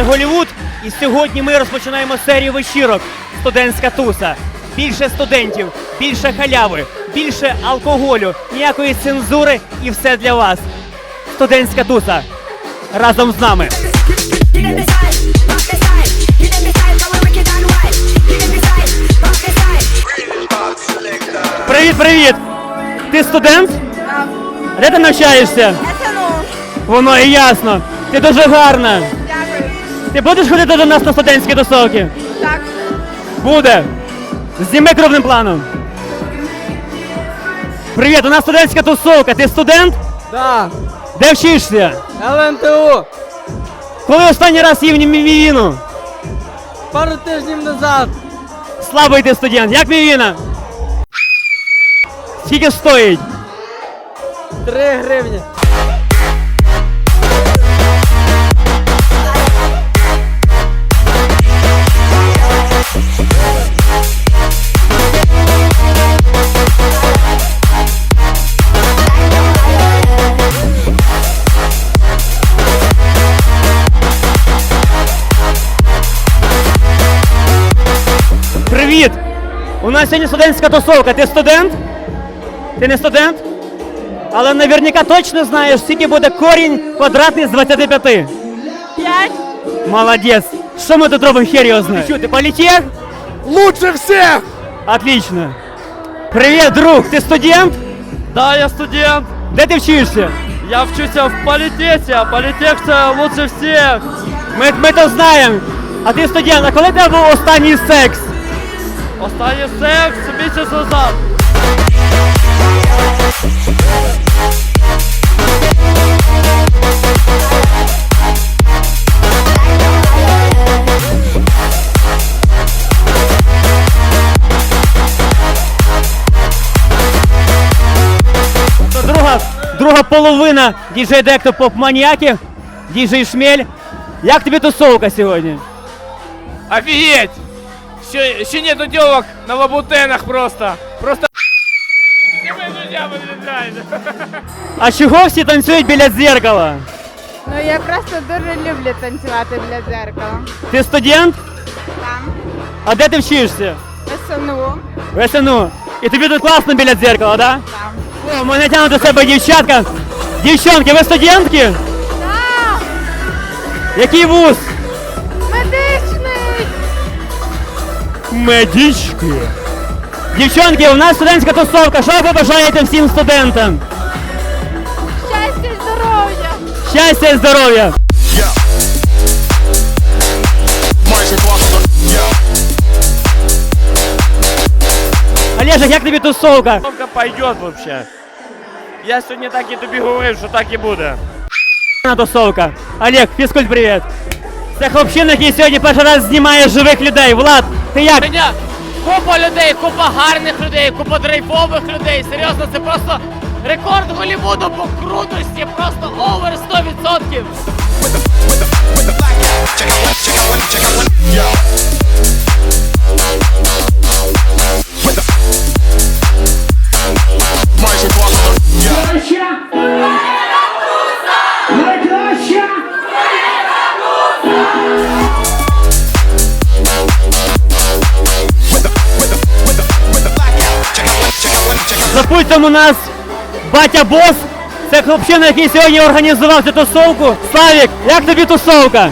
Це Голівуд. І сьогодні ми розпочинаємо серію вечірок. Студентська туса. Більше студентів, більше халяви, більше алкоголю, ніякої цензури і все для вас. Студентська туса. Разом з нами. Привіт, привіт! Ти студент? Де ти навчаєшся? Воно і ясно. Ти дуже гарна. Ти будеш ходити до нас на студентські тусовки? Так. Буде. Зніми крупним планом. Привіт, у нас студентська тусовка. Ти студент? Да, Де вчишся? ЛНТУ. Коли останній раз їв мівіну? Пару тижнів назад. Слабий ти студент. Як мівіна? Скільки стоїть? 3 гривні. нас сьогодні студентська тусовка. Ти студент? Ти не студент? Але наверняка точно знаєш, скільки буде корінь квадратний з 25. П'ять. Молодець. Що ми тут робимо хер його знає? Що, ти політех? Лучше всех! Отлично. Привіт, друг, ти студент? Да, я студент. Де ти вчишся? Я вчуся в політеті, а політех це лучше всех. Ми, ми то знаємо. А ти студент, а коли в тебе був останній секс? Останній секс місяць назад. Друга, друга половина діджей Декто поп маніяків, діджей Шмель. Як тобі тусовка сьогодні? Офигеть! Еще, еще нету девок на лабутенах просто. Просто Всеми друзья подлетает. А чого всі танцюють біля дзеркала? Ну я просто дуже люблю танцювати для дзеркала. Ти студент? Там. А де ти вчишся? СНУ. В СНУ. І тобі тут класно біля дзеркала, да? Там. О, мене тягнуть до себе дівчатка. Дівчонки, ви студентки? Так. Який вуз? Медички. Дівчонки, у нас студентська тусовка. Що ви бажаєте всім студентам? Щастя і здоров'я. Щастя і здоров'я. Майже класно, я Олежик, як тобі тусовка? Тусовка пойдет вообще. Я сьогодні так і тобі говорив, що так і буде. На тусовка. Олег, фізкульт, привіт. Це хлопчина, який сьогодні перший раз знімає живих людей. Влад, ти як? Мене купа людей, купа гарних людей, купа дрейфових людей. Серйозно, це просто рекорд Голлівуду по крутості, просто овер 100%. Пультом у нас батя бос. Це хлопчина, який сьогодні організував цю тусовку. Славік, як тобі тусовка?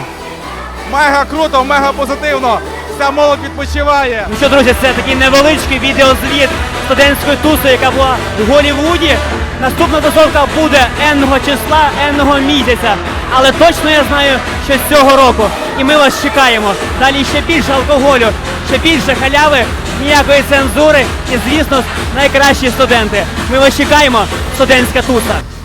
Мега круто, мега позитивно. Вся молодь відпочиває. Ну що, друзі, це такий невеличкий відеозвіт студентської туси, яка була в Голлівуді. Наступна тусовка буде енного числа, енного місяця. Але точно я знаю, що з цього року. І ми вас чекаємо. Далі ще більше алкоголю, ще більше халяви, ніякої цензури і, звісно, найкращі студенти. Ми вас чекаємо, студентська туса.